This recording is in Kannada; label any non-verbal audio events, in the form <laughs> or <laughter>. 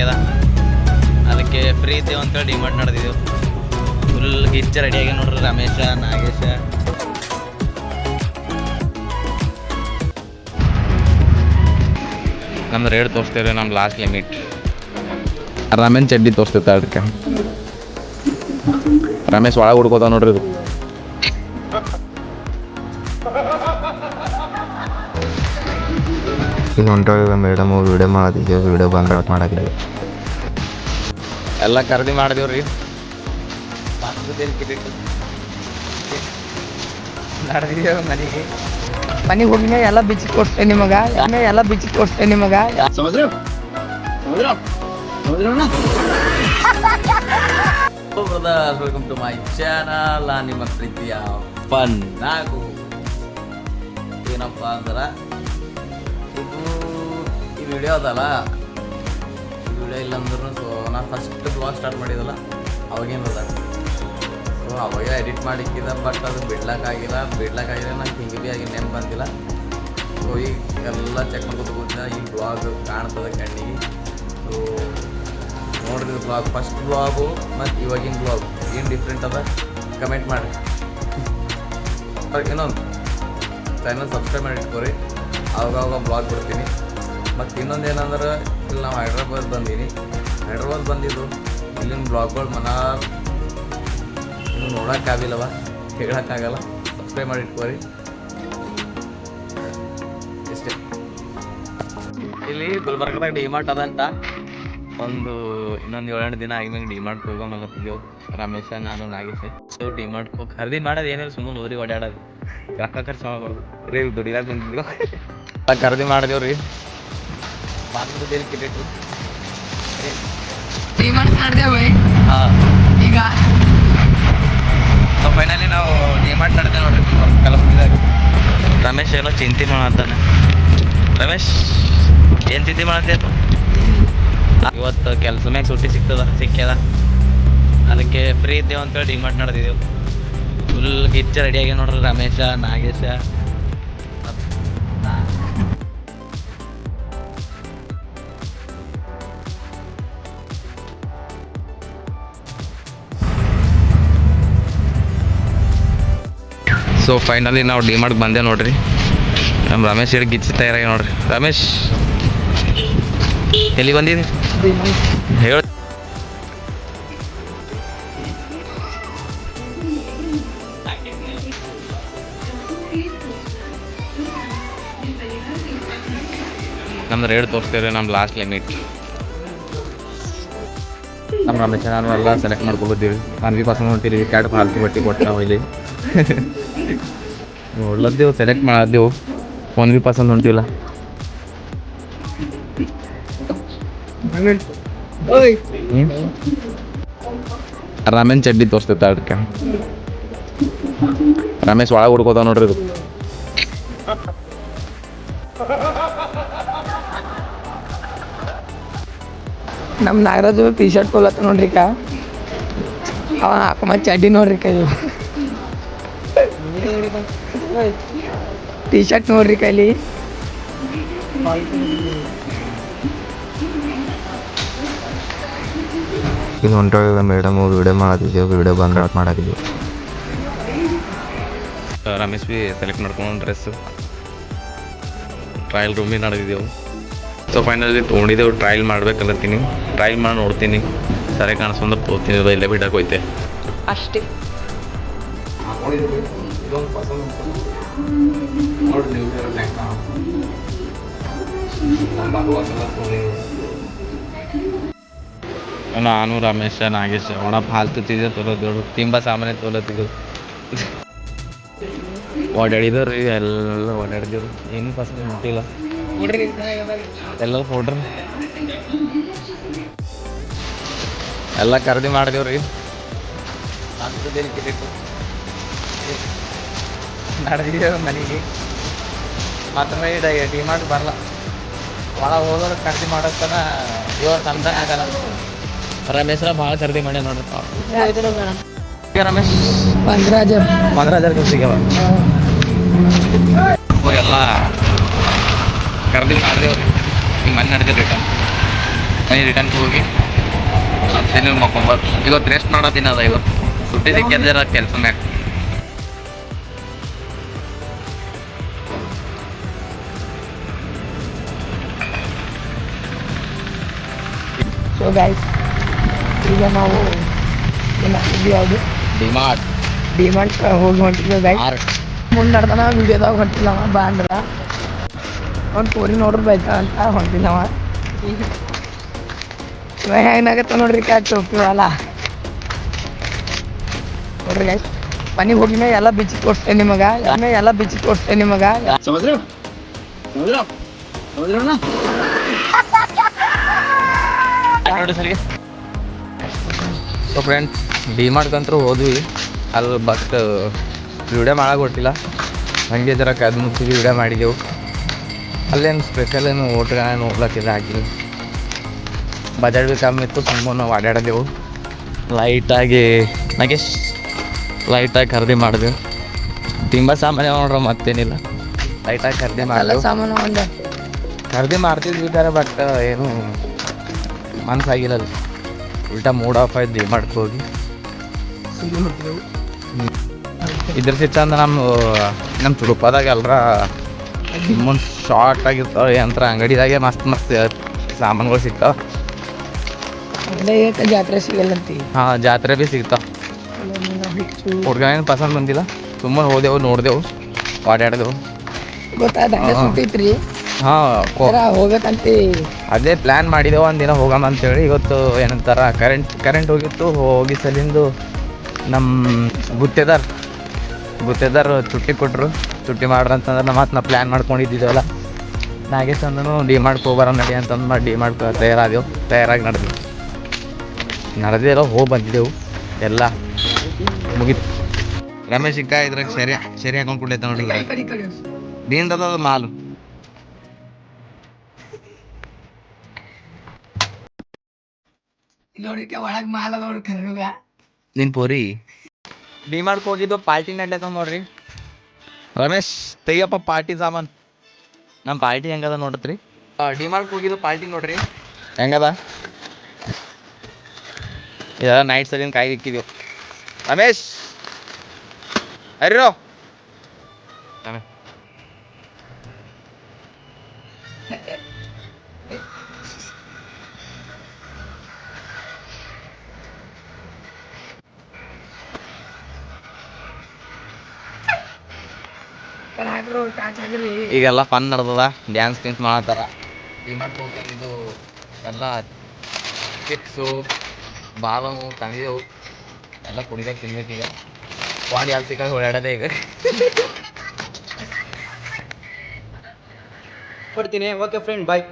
ಸಿಕ್ಕ್ಯದ ಅದಕ್ಕೆ ಫ್ರೀ ಇದ್ದೇವೆ ಅಂತೇಳಿ ಡಿಮಾರ್ಟ್ ನಡೆದಿದ್ದೆವು ಫುಲ್ ಗಿಚ್ಚ ರೆಡಿಯಾಗಿ ನೋಡ್ರಿ ರಮೇಶ ನಾಗೇಶ. ನಮ್ದು ರೇಟ್ ತೋರಿಸ್ತೇವೆ ನಮ್ಮ ಲಾಸ್ಟ್ ಲಿಮಿಟ್ ರಾಮೇನ್ ಚಡ್ಡಿ ತೋರಿಸ್ತೈತೆ ಅದಕ್ಕೆ. ರಮೇಶ್ ಒಳಗೆ ಹುಡ್ಕೋತ ನೋಡ್ರಿ ಇದು. ಈಗ ಹೊಂಟೋಗಿವೆ ಮೇಡಮ್ ವಿಡಿಯೋ ಮಾಡಿದ್ದೀವಿ ವಿಡಿಯೋ ಬಂದ್ ಮಾಡಾಕಿದ್ದೇವೆ ಎಲ್ಲ ಖರೀದಿ ಮಾಡಿದೇವ್ರಿ. ನಡೆದಿದ್ದೇವೆ ಮನೆಗೆ. ಮನೆಗೆ ಹೋಗಿನ ಎಲ್ಲ ಬಿಚ್ಚಿ ಕೊಡ್ತೇನೆ ನಿಮಗ. ಎಲ್ಲ ಬಿಚ್ಚಿ ಕೊಡ್ತೇನೆ ನಿಮಗ. ವೆಲ್ಕಮ್ ಟು ಮೈ ಚಾನಲ್ ನಾನು ನಿಮ್ಮ ಪ್ರೀತಿಯ ಫನ್ ನಾಗು. ಏನಪ್ಪ ಅಂದ್ರೆ ಇದು ಈ ವಿಡಿಯೋ ಅದಲ್ಲ. ವಿಡಿಯೋ ಇಲ್ಲ ಅಂದ್ರೂ ಸೊ ನಾ ಫಸ್ಟ್ ಬ್ಲಾಗ್ ಸ್ಟಾರ್ಟ್ ಮಾಡಿದಲ್ಲ ಅವಾಗೇನದ ಸೊ ಅವಾಗ ಎಡಿಟ್ ಮಾಡಿಕ್ಕಿದ ಬಟ್ ಅದು ಬಿಡ್ಲಕ್ಕಾಗಿಲ್ಲ. ಬಿಡ್ಲಕ್ಕಾಗಿಲ್ಲ ನಂಗೆ ಹಿಂಗೆ ಭೀ ಆಗಿ ನೆನ್ಪು ಬಂದಿಲ್ಲ. ಸೊ ಈಗ ಎಲ್ಲ ಚೆಕ್ ಮಾಡ್ಕೊತ ಕೂತ ಈ ಬ್ಲಾಗ್ ಕಾಣ್ತದೆ ಕಣ್ಣಿಗೆ. ಸೊ ನೋಡ್ರಿ ಬ್ಲಾಗ್ ಫಸ್ಟ್ ಬ್ಲಾಗು ಮತ್ತು ಇವಾಗಿನ ಬ್ಲಾಗ್ ಏನು ಡಿಫ್ರೆಂಟ್ ಅದ? ಕಮೆಂಟ್ ಮಾಡಿ ಇನ್ನೊಂದು ಚಾನಲ್ ಸಬ್ಸ್ಕ್ರೈಬ್ ಮಾಡಿ ಇಟ್ಕೊರಿ ಅವಾಗ ಬ್ಲಾಗ್ ಬಿಡ್ತೀನಿ. ಮತ್ತು ಇನ್ನೊಂದು ಏನಂದ್ರೆ ಇಲ್ಲಿ ನಾವು ಹೈದ್ರಾಬಾದ್ ಬಂದೀನಿ. ಹೈದ್ರಾಬಾದ್ ಬಂದಿದ್ದು ಇಲ್ಲಿನ ಬ್ಲಾಗ್ಗಳು ಮನ ಇನ್ನು ನೋಡೋಕ್ಕಾಗಿಲ್ಲವ ಹೇಳೋಕ್ಕಾಗಲ್ಲ ಸಬ್ಸ್ಕ್ರೈಬ್ ಮಾಡಿ ಇಟ್ಕೋರಿ. ಇಷ್ಟೇ. ಇಲ್ಲಿ ಗುಲ್ಬರ್ಗದಾಗ ಡಿಮಾರ್ಟ್ ಅದಂತ ಒಂದು ಇನ್ನೊಂದು ಏಳೆಂಟು ದಿನ ಆಗಿದ್ಮೇಲೆ ಡಿಮಾರ್ಟ್ ಹೋಗೋಣಿದ್ದೆವು ರಮೇಶ ನಾನು ನಾಗೇಶ್. ಸೊ ಡಿಮಾರ್ಟ್ ಹೋಗಿ ಖರೀದಿ ಮಾಡೋದು ಏನಿಲ್ಲ ಸುಮ್ಮನೆ ಊರಿಗೆ ಓಡಾಡೋದು. ರೊಕ್ಕ ಖರ್ಚು ಮಾಡ್ಬೋದು ರೀ ದುಡಿಲಾಕ ಬಂದಿದ್ದೆವು <laughs> ಖರೀದಿ ಮಾಡಿದೆವು ರೀ ಕಿಟ್ಟಿಟ್ಟು ಮಾಡ್ದೇವೆ ಹಾಂ ಈಗ ಸೊ ಫೈನಲಿ ನಾವು ಡಿಮಾರ್ಟ್ ನಡೆದೆ ನೋಡ್ರಿ ಕಲಸ್ತಿದ್ದಾಗ ರಮೇಶ್ ಏನೋ ಚಿಂತೆ ಮಾಡತ್ತಾನೆ ರಮೇಶ್ ಏನು ಚಿಂತೆ ಮಾಡತ್ತೀಯಪ್ಪ ಇವತ್ತು ಕೆಲಸ ಮ್ಯಾಗ ಸುಟ್ಟಿ ಸಿಗ್ತದ ಸಿಕ್ಕ್ಯದ ಅದಕ್ಕೆ ಫ್ರೀ ಇದ್ದೇವೆ ಅಂತೇಳಿ ಡಿಮಾರ್ಟ್ ನಡೆದಿದ್ದೆವು ಫುಲ್ ಕಿಚ್ಚ ರೆಡಿಯಾಗಿ ನೋಡ್ರಿ ರಮೇಶ ನಾಗೇಶ ಸೊ ಫೈನಲಿ ನಾವು ಡಿಮಾರ್ಟ್ ಬಂದೆ ನೋಡ್ರಿ. ನಮ್ಮ ರಮೇಶ್ ಹೇಳಿ ಗಿಚ್ಚಿ ತಯಾರಾಗಿ ನೋಡ್ರಿ. ರಮೇಶ್ ಎಲ್ಲಿ ಬಂದಿದೆ? ಹೇಳ. ನಮ್ದು ರೇಟ್ ತೋರಿಸ್ತೇವೆ ನಮ್ಮ ಲಾಸ್ಟ್ ಲಿಮಿಟ್ ನಮ್ಮ ರಮೇಶ ನಾನು ಎಲ್ಲ ಸೆಲೆಕ್ಟ್ ಮಾಡ್ಕೊಬಿದ್ದೀವಿ ನಾನು ಬಿ ಪಸಂದ್ ಹೊಂಟಿರಿ ಕ್ಯಾಟ್ ಹಾಲ್ತಿ ಬಟ್ಟಿ ಕೊಟ್ಟು ನಾವು ಇಲ್ಲಿ. <laughs> ನೋಡ್ಲತ್ತೇವು ಸೆಲೆಕ್ಟ್ ಮಾಡತ್ತೇವು ಒಂದು ಬಿ ಪಸಂದ್ ಹೊಂಟಿಲ್ಲ. ರಮೇಶ್ ಚಡ್ಡಿ ತೋರಿಸ್ತೈತೆ ಅದಕ್ಕೆ. ರಮೇಶ್ ಒಳಗೆ ಹುಡ್ಕೋತಾವ ನೋಡ್ರಿ ಇದು. ನಮ್ಮ ನಾಗರಾಜ ಟಿ ಶರ್ಟ್ ಕೊಲತ್ತ ನೋಡ್ರಿ ಅವ ಹಾಕೊಂಬ ಚಡ್ಡಿ ನೋಡ್ರಿ ಕೈ ಟಿ ಶರ್ಟ್ ನೋಡ್ರಿ ಕೈಲಿ. ಈಗ ಹೊಂಟೋಗಿವೆ ಮೇಡಮ್ ವಿಡಿಯೋ ಮಾಡತ್ತಿದ್ದೇವೆ ವಿಡಿಯೋ ಬಂದ್ ಮಾಡಿದ್ವಿ ರಮೇಶ್ ಬಿ ಸೆಲೆಕ್ಟ್ ಮಾಡ್ಕೊಂಡು ಡ್ರೆಸ್ ಟ್ರಯಲ್ ರೂಮಿ ನಡೆದಿದ್ದೆವು ಸೊ ಫೈನಲಿ ತೊಗೊಂಡಿದ್ದೆವು ಟ್ರಯಲ್ ಮಾಡ್ಬೇಕಲ್ಲತ್ತೀನಿ ಟ್ರಯಲ್ ಮಾಡಿ ನೋಡ್ತೀನಿ. ಸರಿ ಕಾಣಿಸ್ಕೊಂಡ್ರೆ ತೋತೀನಿ ಅದು ಇಲ್ಲೇ ಬಿಡಕ್ಕೆ ಹೋಯ್ತೆ. ಅಷ್ಟೇ. ನಾನು ರಮೇಶ ನಾಗೇಶ. ಒಣ ಚೀಜ ತೊಲೋದೇಳು ತಿಂಬ ಸಾಮಾನ್ಯ ತೊಲತ್ತಿದ್ದು ಓಡಾಡಿದವ್ರು ರೀ ಎಲ್ಲ ಓಡಾಡಿದ್ರು ಏನು ಫಸ್ಟ್ ಮುಟ್ಟಿಲ್ಲ. ಎಲ್ಲ ಫೋಟ್ರಿ ಎಲ್ಲ ಖರೀದಿ ಮಾಡಿದೇವ್ರಿ ರೀ ನಡೆದಿದ್ದೇವೆ ಮನೆಗೆ ಡಿ ಮಾರ್ಟ್ ಬರಲ್ಲ. ಒಳಗೆ ಹೋದ್ರೆ ಖರೀದಿ ಮಾಡೋತನ ಇವತ್ತು ತಂದ ಆಗಲ್ಲ. ರಮೇಶ್ರ ಭಾಳ ಖರೀದಿ ಮಾಡ್ಯ ನೋಡ್ರಿ ರಮೇಶ್? ಪಂದ್ರಾಜ ಪಂದ್ರ ಹಜಾರ್ ಸಿಗ್ಯಾವ. ಎಲ್ಲ ಖರೀದಿ ಮಾಡಿದೆವು ರೀ ಈಗ ಮನೆ ರಿಟರ್ನ್ ಮನೆ ರಿಟರ್ನ್ ಹೋಗಿ ಮತ್ತೆ ನೀವು ಮಕ್ಕೊಂಬರ್ ಇವತ್ತು ರೆಸ್ಟ್ ಮಾಡೋ ದಿನ ಅದ ಇವತ್ತು. ಸುಟ್ಟಿದ್ದಕ್ಕೆ ಜರ ಕೆಲಸ ಮ್ಯಾಗ. ಸೊ ಗೈಸ್ ಈಗ ನಾವು ಇದು ಯಾವುದು ಡಿಮಾರ್ಟ್. ಡಿಮಾಂಡ್ ಹೋಗಿ ಹೊಂಟಿದ್ದೀವಿ ಗೈಸ್ ಆರ್ ಮುಂದೆ ನಡ್ದಾನ ವಿಡಿಯೋದಾಗ ಹೊಂಟಿಲ್ಲವ ಬಾ ಅಂದ್ರ. ಅವ್ನು ಪೂರಿ ನೋಡ್ರಿ ಬೈತಾಳ ಅಂತ ಹೊಂಟಿಲ್ಲವ ಇವ ಹೆಂಗಾಗತ್ತ ನೋಡ್ರಿ ಕಾ ಟೋಪಿ ವಾಲ ನೋಡ್ರಿ ಗೈಸ್ ಮನೆಗೆ ಹೋಗಿ ಮೇ ಎಲ್ಲ ಬಿಚ್ಚಿ ತೋರಿಸ್ತೇನೆ ನಿಮಗೆ. ಎಲ್ಲ ಬಿಚ್ಚಿ ತೋರಿಸ್ತೇನೆ ನಿಮಗೆ. ನೋಡಿ ಸರಿಗೆ. ಸೊ ಫ್ರೆಂಡ್ಸ್ ಡಿಮಾರ್ಟ್ಗಂತೂ ಹೋದ್ವಿ. ಅಲ್ಲಿ ಬಟ್ ವಿಡಿಯೋ ಮಾಡಕ್ಕೆ ಕೊಟ್ಟಿಲ್ಲ ಹಂಗೆ ಜರ ಕದ್ ಮುಚ್ಚಿ ವಿಡಿಯೋ ಮಾಡಿದೆವು. ಅಲ್ಲೇನು ಸ್ಪೆಷಲ್ ಏನು ಏನು ಹೋಗ್ಲಕ್ಕಿಲ್ಲ ಹಾಕಿಲ್ಲ ಬಜೆಟ್ ಭೀ ಕಮ್ಮಿ ಇತ್ತು ತುಂಬ ನಾವು ಅಡ್ಯಾಡಿದೆವು ಲೈಟಾಗಿ ನನಗೆ ಲೈಟಾಗಿ ಖರೀದಿ ಮಾಡಿದೆವು. ತುಂಬ ಸಾಮಾನ್ಯ ನೋಡ್ರ ಮತ್ತೇನಿಲ್ಲ. ಲೈಟಾಗಿ ಖರೀದಿ ಮಾಡಲ್ಲ ಸಾಮಾನು ಒಂದು. ಖರೀದಿ ಮಾಡ್ತಿದ್ವಿ ಬಟ್ ಏನು ಮನ್ಸಾಗಿಲ್ಲ ಅದು ಉಲ್ಟಾ ಮೂಡ್ ಆಫ್ ಆಯ್ತು ಡಿಮಾರ್ಟ್ಗೆ ಹೋಗಿ. ಇದ್ರ ಅಂದ್ರೆ ನಮ್ಮ ನಮ್ಮ ತುಡುಪದಾಗ ಎಲ್ಲರ ಮುಂದೆ ಶಾರ್ಟ್ ಆಗಿರ್ತಾವೆ ಯಂತ್ರ ಅಂಗಡಿದಾಗೆ ಮಸ್ತ್ ಮಸ್ತ್ ಸಾಮಾನುಗಳು ಸಿಗ್ತಾವ. ಅಲ್ಲೇ ಜಾತ್ರೆ ಸಿಗಲ್ಲಂತಿ ಹಾಂ ಜಾತ್ರೆ ಭೀ ಸಿಗ್ತಾವ. ಹುಡುಗ ಏನು ಪಸಂದ್ ಬಂದಿಲ್ಲ. ಸುಮ್ಮನೆ ಹೋದೆವು ನೋಡಿದೆವು ಓಡಾಡಿದೆವು ಗೊತ್ತಾದ ಹಂಗೆ ಹಾ. ಹೋಗ್ಬೇಕಂತಿ. ಅದೇ ಪ್ಲ್ಯಾನ್ ಮಾಡಿದೆವು ಒಂದಿನ ಹೋಗಮ್ಮ ಅಂತೇಳಿ. ಇವತ್ತು ಏನಂತಾರ ಕರೆಂಟ್ ಕರೆಂಟ್ ಹೋಗಿತ್ತು ಹೋಗಿ ಸಲಿಂದು ನಮ್ಮ ಗುತ್ತೇದಾರ್ ಗುತ್ತೇದಾರ್ ಚುಟ್ಟಿ ಕೊಟ್ಟರು ಚುಟ್ಟಿ ಮಾಡ್ರ ಅಂತಂದ್ರೆ ಮತ್ತೆ ನಾ ಪ್ಲ್ಯಾನ್ ಮಾಡ್ಕೊಂಡಿದ್ದಿದ್ದೆವಲ್ಲ ನಾಗೇಶ್ ಅಂದನು ಡಿ ಮಾಡ್ಕೊ ಬರ ನಡಿ ಅಂತಂದು ಮಾಡಿ ಡಿ ಮಾಡ್ಕೊ ತಯಾರಾದೆವು ತಯಾರಾಗಿ ನಡೆದ್ವಿ. ನಡೆದಿಲ್ಲ ಹೋಗಿ ಬಂದಿದ್ದೆವು. ಎಲ್ಲ ಮುಗೀತು. ರಮೇಶ್ ಸಿಕ್ಕ ಇದ್ರಾಗ ಸರಿ ಸರಿ ಹಾಕೊಂಡು ಕುಡ್ಲೈತ ನೋಡಿ ದೀನ್ದದ ಮಾಲು. ನೋಡಿಕೆ ಒಳಗೆ ಮಾಲ ನೋಡಿ ಕರ್ಗ ನಿನ್ ಪೋರಿ? ಡಿಮಾರ್ಕ್ ಹೋಗಿದ್ದು ಪಾರ್ಟಿ ನಡೆದ ನೋಡ್ರಿ. ರಮೇಶ್ ತೆಗಿಯಪ್ಪ ಪಾರ್ಟಿ ಸಾಮಾನ್. ನಮ್ಮ ಪಾರ್ಟಿ ಹೆಂಗದ ನೋಡತ್ರಿ. ಡಿಮಾರ್ಕ್ ಹೋಗಿದ್ದು ಪಾರ್ಟಿ ನೋಡ್ರಿ. ಹೆಂಗದ? ಇದೆಲ್ಲ ನೈಟ್ ಸಲಿನ ಕಾಯಿ ಇಕ್ಕಿದ್ವಿ ರಮೇಶ್! ಅರಿರೋ ರಮೇಶ್ ಈಗೆಲ್ಲ ಫನ್ ನಡ್ದದ ಡ್ಯಾನ್ಸ್ ಗೀನ್ಸ್ ಮಾಡತ್ತಾರ ಡಿಮಾರ್ಟ್ ಇದು ಎಲ್ಲ ಚಿಪ್ಸು ಬಾದಾಮು ತಂದಿದ್ದೆವು. ಎಲ್ಲ ಕುಡಿದಾಗ ತಿನ್ಬೇಕು ಈಗ. ಬಾಡಿ ಅಲ್ಲಿ ಸಿಕ್ಕಾಗ ಓಡಾಡದೆ ಈಗ. ಕೊಡ್ತೀನಿ. Okay friend bye